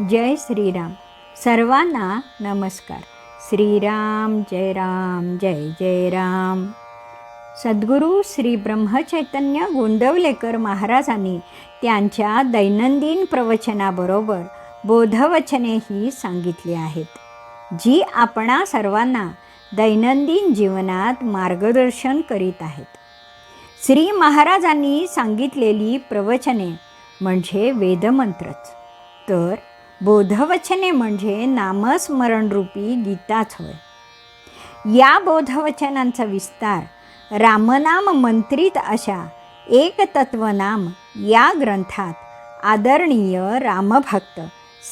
जय श्रीराम. सर्वांना नमस्कार. श्रीराम जय राम जय जय राम. सद्गुरू श्री ब्रह्मचैतन्य गोंदवलेकर महाराजांनी त्यांच्या दैनंदिन प्रवचनाबरोबर बोधवचनेही सांगितली आहेत जी आपणा सर्वांना दैनंदिन जीवनात मार्गदर्शन करीत आहेत. श्री महाराजांनी सांगितलेली प्रवचने म्हणजे वेदमंत्रच. तर बोधवचने म्हणजे नामस्मरणरूपी गीताच होय. या बोधवचनांचा विस्तार रामनाम मंत्रित अशा एक तत्वनाम या ग्रंथात आदरणीय रामभक्त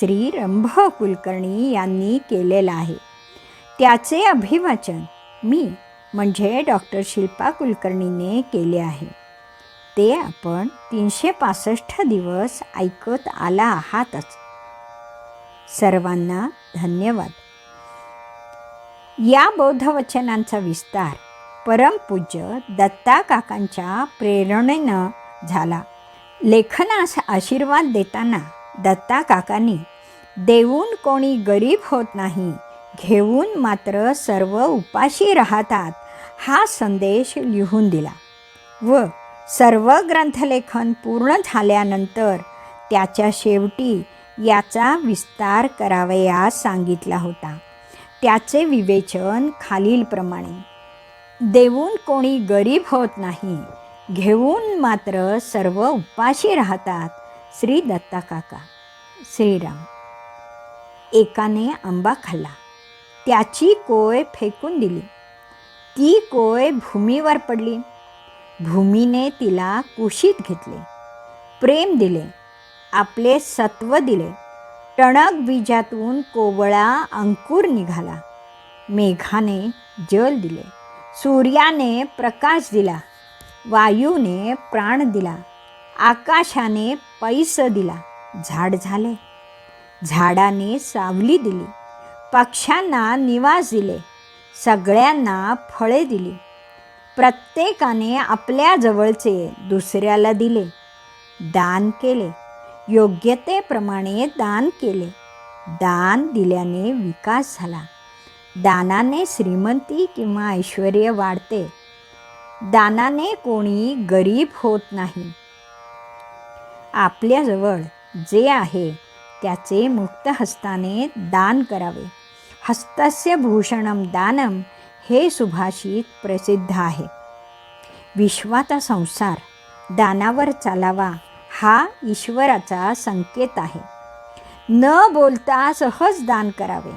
श्री रंभ कुलकर्णी यांनी केलेलं आहे. त्याचे अभिवाचन मी म्हणजे डॉक्टर शिल्पा कुलकर्णीने केले आहे. ते आपण तीनशे पासष्ट दिवस ऐकत आला आहातच. सर्वांना धन्यवाद. या बौद्धवचनांचा विस्तार परमपूज्य दत्ता काकांच्या प्रेरणेनं झाला. लेखनास आशीर्वाद देताना दत्ता काकांनी देऊन कोणी गरीब होत नाही घेऊन मात्र सर्व उपाशी राहतात हा संदेश लिहून दिला. व सर्व ग्रंथलेखन पूर्ण झाल्यानंतर त्याच्या शेवटी याचा विस्तार करावयास सांगितला होता. त्याचे विवेचन खालीलप्रमाणे. देऊन कोणी गरीब होत नाही. घेऊन मात्र सर्व उपाशी राहतात. श्री दत्ता काका. श्रीराम. एकाने आंबा खाल्ला. त्याची कोय फेकून दिली. ती कोय भूमीवर पडली. भूमीने तिला कुशीत घेतले. प्रेम दिले. आपले सत्व दिले. टणक बीजातून कोवळा अंकुर निघाला. मेघाने जल दिले. सूर्याने प्रकाश दिला. वायूने प्राण दिला. आकाशाने पैस दिला. झाड झाले. झाडाने सावली दिली. पक्ष्यांना निवास दिले. सगळ्यांना फळे दिली. प्रत्येकाने आपल्या जवळचे दुसऱ्याला दिले. दान केले. योग्यतेप्रमाणे दान केले. दान दिल्याने विकास झाला. दानाने श्रीमंती किंवा ऐश्वर वाढते. दानाने कोणी गरीब होत नाही. आपल्याजवळ जे आहे त्याचे मुक्त हस्ताने दान करावे. हस्तस्य भूषणम दानम हे सुभाषित प्रसिद्ध आहे. विश्वाचा संसार दानावर चालावा हा ईश्वराचा संकेत आहे. न बोलता सहज दान करावे.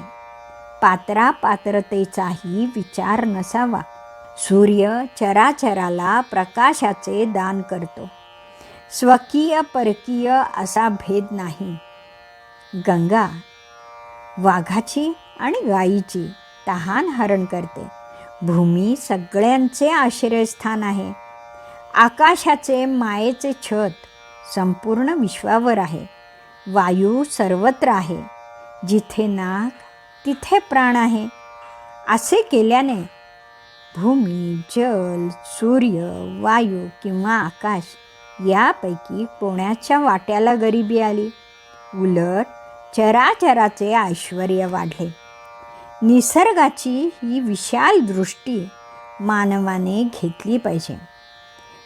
पात्रा पात्रतेचाही विचार नसावा. सूर्य चराचराला प्रकाशाचे दान करतो. स्वकीय परकीय असा भेद नाही. गंगा वाघाची आणि गायीची तहान हरण करते. भूमी सगळ्यांचे आश्रयस्थान आहे. आकाशाचे मायेचे छत संपूर्ण विश्वावर आहे. वायू सर्वत्र आहे. जिथे नाक तिथे प्राण आहे. असे केल्याने भूमी जल सूर्य वायू किंवा आकाश यापैकी कोणाच्या वाट्याला गरिबी आली? उलट चराचराचे ऐश्वर वाढले. निसर्गाची ही विशाल दृष्टी मानवाने घेतली पाहिजे.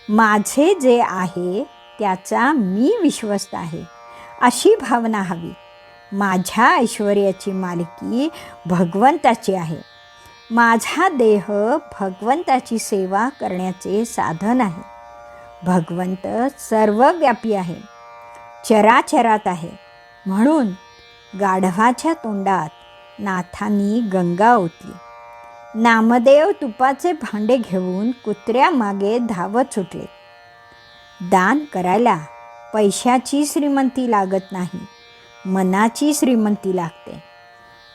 माझे जे आहे त्याचा मी विश्वस्त आहे. अशी भावना हवी. माझ्या ऐश्वर्याची मालकी भगवंताची आहे. माझा देह भगवंताची सेवा करण्याचे साधन आहे. भगवंत सर्वव्यापी आहे. चराचरात आहे. म्हणून गाढवाच्या तोंडात नाथांनी गंगा ओतली. नामदेव तुपाचे भांडे घेऊन कुत्र्यामागे धावत सुटले. दान करायला पैशाची श्रीमंती लागत नाही मनाची श्रीमंती लागते.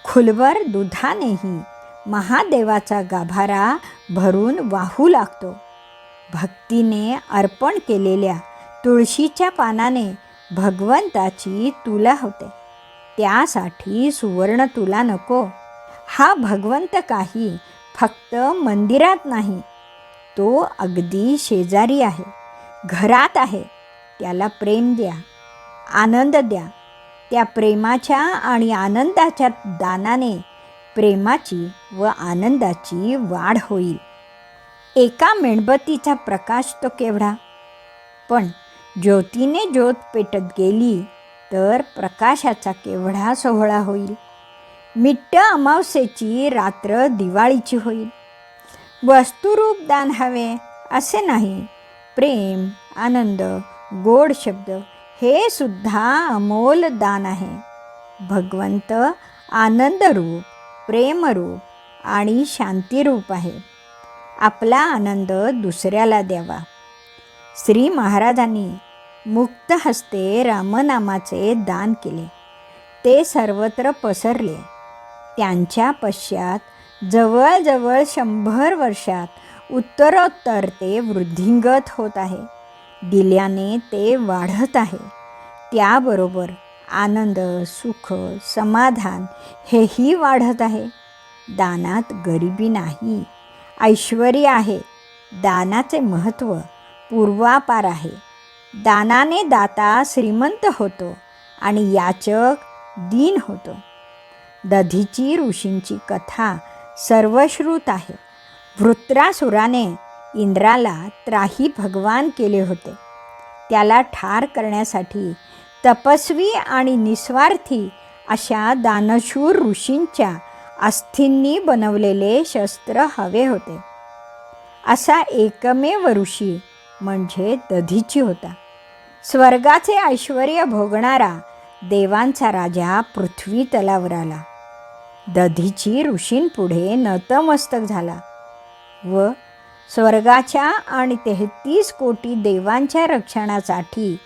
खुलवर दुधानेही महादेवाचा गाभारा भरून वाहू लागतो. भक्तीने अर्पण केलेल्या तुळशीच्या पानाने भगवंताची तुला होते. त्यासाठी सुवर्ण तुला नको. हा भगवंत काही फक्त मंदिरात नाही तो अगदी शेजारी आहे. घरात आहे. त्याला प्रेम द्या आनंद द्या. त्या प्रेमाच्या आणि आनंदाच्या दानाने प्रेमाची व आनंदाची वाढ होईल. एका मेणबत्तीचा प्रकाश तो केवढा? पण ज्योतीने ज्योत पेटत गेली तर प्रकाशाचा केवढा सोहळा होईल? मिट्ट अमावस्येची रात्र दिवाळीची होईल. वस्तुरूप दान हवे असे नाही. प्रेम आनंद गोड शब्द हे सुद्धा अमोल दान आहे. भगवंत आनंदरूप प्रेमरूप आणि शांतीरूप आहे. आपला आनंद दुसऱ्याला द्यावा. श्री महाराजांनी मुक्त हस्ते रामनामाचे दान केले. ते सर्वत्र पसरले. त्यांच्या पश्चात जवळजवळ शंभर वर्षात उत्तरोत्तर ते वृद्धिंगत होत आहे. दिल्याने ते वाढत आहे. त्याबरोबर आनंद सुख समाधान हेही वाढत आहे. दानात गरिबी नाही. ऐश्वर आहे. दानाचे महत्त्व पूर्वापार आहे. दानाने दाता श्रीमंत होतो आणि याचक दीन होतो. दधीची ऋषींची कथा सर्वश्रुत आहे. वृत्रासुराने इंद्राला त्राही भगवान केले होते. त्याला ठार करण्यासाठी तपस्वी आणि निस्वार्थी अशा दानशूर ऋषींच्या अस्थींनी बनवलेले शस्त्र हवे होते. असा एकमेव ऋषी म्हणजे दधीची होता. स्वर्गाचे ऐश्वर भोगणारा देवांचा राजा पृथ्वी तलावर आला. दधीची ऋषींपुढे नतमस्तक झाला. व स्वर्गाच्या आणि तेहतीस कोटी देवांच्या रक्षणासाठी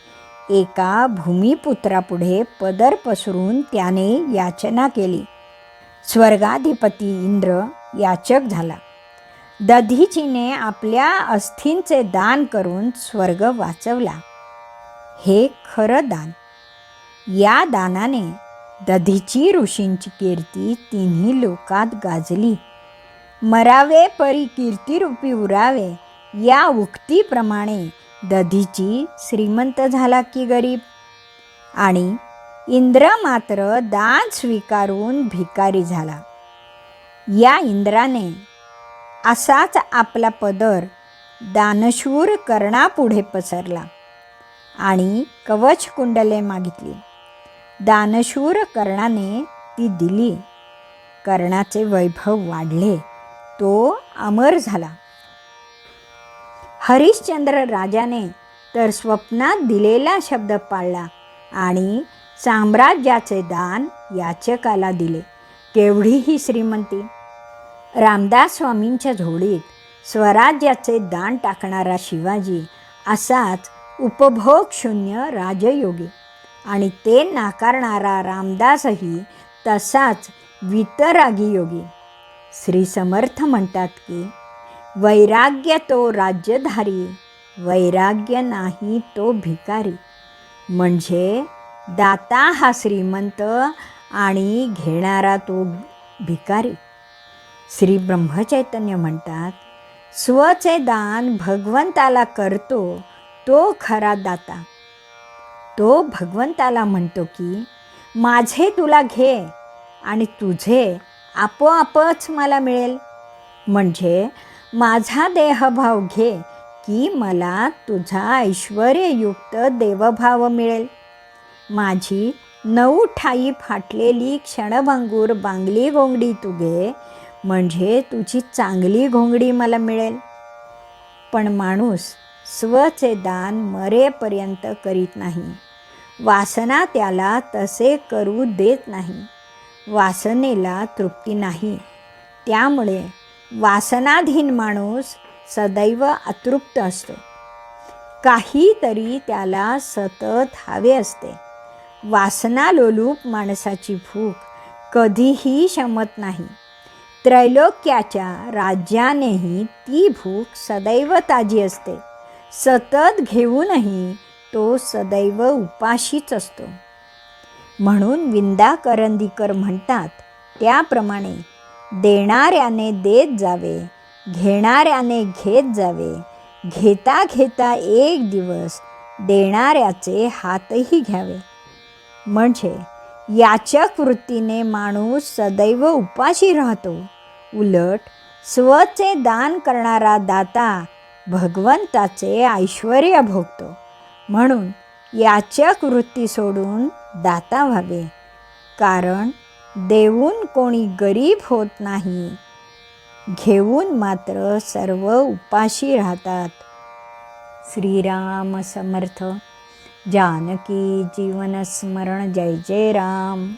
एका भूमिपुत्रापुढे पदर पसरून त्याने याचना केली. स्वर्गाधिपती इंद्र याचक झाला. दधीचीने आपल्या अस्थींचे दान करून स्वर्ग वाचवला. हे खरं दान. या दानाने दधीची ऋषींची कीर्ती तिन्ही लोकात गाजली. मरावे परी कीर्तिरूपी उरावे. या उक्तीप्रमाणे दधीची श्रीमंत झाला की गरीब. आणि इंद्र मात्र दान स्वीकारून भिकारी झाला. या इंद्राने असाच आपला पदर दानशूर कर्णापुढे पसरला आणि कवच कुंडले मागितली. दानशूर कर्णाने ती दिली. कर्णाचे वैभव वाढले. तो अमर झाला. हरिश्चंद्र राजाने तर स्वप्नात दिलेला शब्द पाळला आणि साम्राज्याचे दान याचकाला दिले. केवढीही श्रीमंती. रामदास स्वामींच्या झोळीत स्वराज्याचे दान टाकणारा शिवाजी असाच उपभोगशून्य राजयोगी आणि ते नाकारणारा रामदासही तसाच वितरागी योगी. श्री समर्थ म्हणतात की वैराग्य तो राज्यधारी वैराग्य नाही तो भिकारी. म्हणजे दाता हा श्रीमंत आणि घेणारा तो भिकारी. श्री ब्रह्मचैतन्य म्हणतात स्वचे दान भगवंताला करतो तो खरा दाता. तो भगवंताला म्हणतो की माझे तुला घे आणि तुझे आपोआपच मला मिळेल. म्हणजे माझा देहभाव घे की मला तुझा ऐश्वर्ययुक्त देवभाव मिळेल. माझी नऊ ठाई फाटलेली क्षणभंगूर बांगली घोंगडी तू घे म्हणजे तुझी चांगली घोंगडी मला मिळेल. पण माणूस स्वचे दान मरेपर्यंत करीत नाही. वासना त्याला तसे करू देत नाही. वासनेला तृप्ती नाही. त्यामुळे वासनाधीन माणूस सदैव अतृप्त असतो. काहीतरी त्याला सतत हवे असते. वासनालोलूप माणसाची भूक कधीही शमत नाही. त्रैलोक्याच्या राज्यानेही ती भूक सदैव ताजी असते. सतत घेऊनही तो सदैव उपाशीच असतो. म्हणून विंदा करंदीकर म्हणतात त्याप्रमाणे देणाऱ्याने देत जावे घेणाऱ्याने घेत जावे. घेता घेता एक दिवस देणाऱ्याचे हातही घ्यावे. म्हणजे याचक वृत्तीने माणूस सदैव उपाशी राहतो. उलट स्वचे दान करणारा दाता भगवंताचे ऐश्वर भोगतो. म्हणून याचक वृत्ती सोडून दाता व्हावे. कारण देऊन कोणी गरीब होत नाही. घेऊन मात्र सर्व उपाशी राहतात. श्रीराम समर्थ. जानकी जीवनस्मरण जय जय राम.